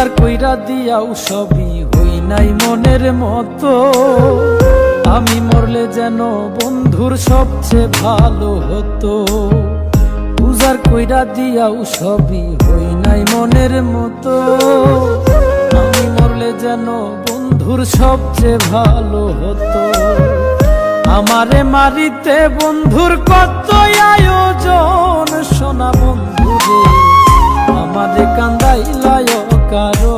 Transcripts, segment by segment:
উজার কইরা দিয়াও সবই হই নাই মনের মতো। আমি মরলে যেন বন্ধুর সবচেয়ে ভালো হতো। উজার কইরা দিয়াও সবই হই নাই মনের মতো। আমি মরলে যেন বন্ধুর সবচেয়ে ভালো হতো। আমারে মারিতে বন্ধুর কত আয়োজন। সোনা বন্ধুরে আমারে কান্দাইলায় কারও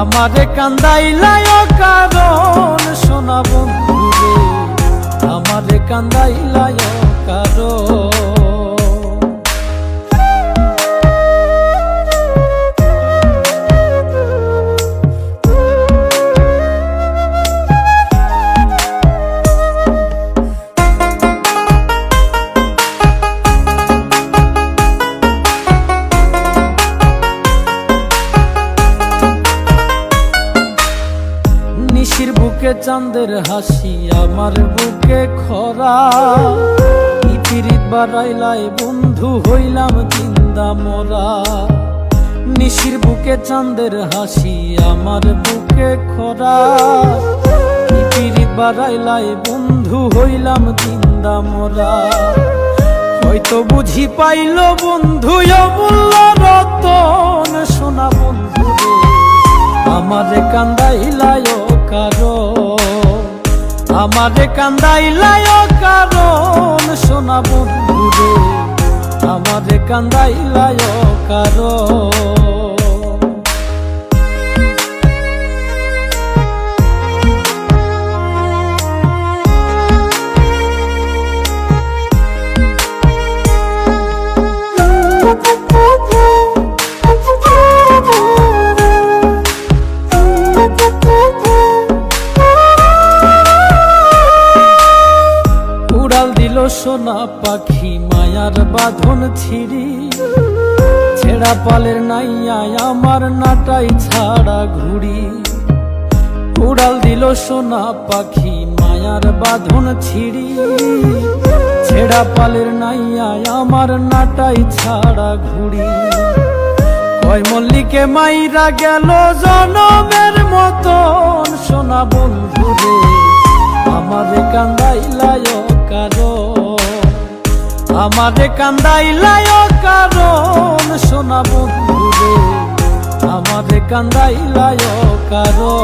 আমারে কান্দাইলায় কারণ। সোনা বন্ধুরে আমারে কান্দাইলায় কারও বুকে চাঁদের হাসি, আমার বুকে খরা। ইপিরিত বাড়াইলাই বন্ধু, হইলাম চিন্দা মোরা। নিশির বুকে চাঁদের হাসি, আমার বুকে খরা। ইপিরিত বাড়াইলাই বন্ধু, হইলাম চিন্দা মোরা। হয়তো বুঝি পাইল বন্ধু, অমূল্য রতন। সোনা বন্ধু আমারে কান্দাইলায় কারও। আমারে কান্দাইলায় কারণ সোনা বন্ধুরে আমারে কান্দাইলায় কারও দিল সোনা পাখি, মায়ার বাঁধন ছিড়ি। ছেঁড়া পালের নাইয়ায় আমার নাটাই ছাড়া ঘুড়ি। উড়াল দিল সোনা পাখি, মায়ার বাঁধন ছিড়ি। ছেঁড়া পালের নাইয়ায় আমার নাটাই ছাড়া ঘুড়ি। কয় মল্লিকে মাইরা গেল জনমের আমারে কান্দাইলায় কারণ সোনা বন্ধুরে। আমারে কান্দাইলায় কারও